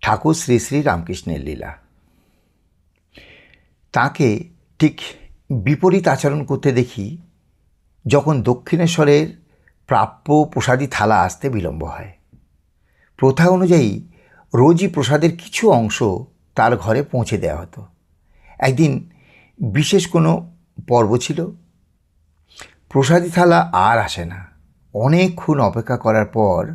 ঠাকুর শ্রী শ্রী রামকৃষ্ণের লীলা। তাকে ঠিক বিপরীত আচরণ করতে দেখি যখন দক্ষিণেশ্বরের প্রাপ্য প্রসাদী থালা আসতে বিলম্ব হয়। প্রথা অনুযায়ী রোজই প্রসাদের কিছু অংশ তার ঘরে পৌঁছে দেওয়া হতো। একদিন বিশেষ কোনো পর্ব ছিল। প্রসাদী থালা আর আসে না। অনেকক্ষণ অপেক্ষা করার পর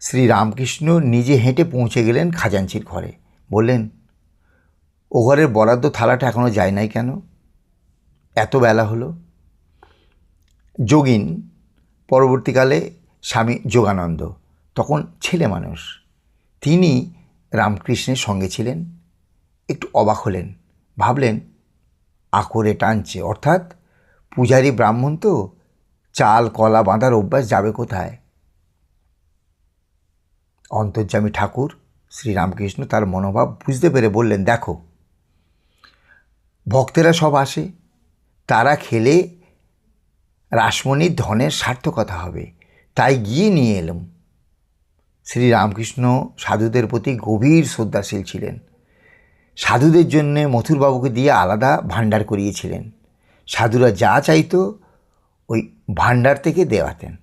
শ্রী রামকৃষ্ণ নিজে হেঁটে পৌঁছে গেলেন খাজাঞ্চির ঘরে। বললেন, ও ঘরের বরাদ্দ থালাটা এখনও যায় নাই কেন? এত বেলা হলো। যোগিন, পরবর্তীকালে স্বামী যোগানন্দ, তখন ছেলে মানুষ। তিনি রামকৃষ্ণের সঙ্গে ছিলেন। একটু অবাক হলেন। ভাবলেন আকরে টানছে। অর্থাৎ, পূজারী ব্রাহ্মণ তো চাল, কলা বাঁধার অভ্যাস যাবে কোথায়? অন্তর্যামী ঠাকুর, শ্রীরামকৃষ্ণ তার মনোভাব বুঝতে পেরে বললেন, দেখো, ভক্তেরা সব আসে। তারা খেলে রাসমণির ধনের সার্থকতা হবে। তাই গিয়ে নিয়ে এলাম। শ্রীরামকৃষ্ণ সাধুদের প্রতি গভীর শ্রদ্ধাশীল ছিলেন। সাধুদের জন্যে মথুরবাবুকে দিয়ে আলাদা ভাণ্ডার করিয়েছিলেন। সাধুরা যা চাইতো, ওই ভাণ্ডার থেকে দেওয়াতেন।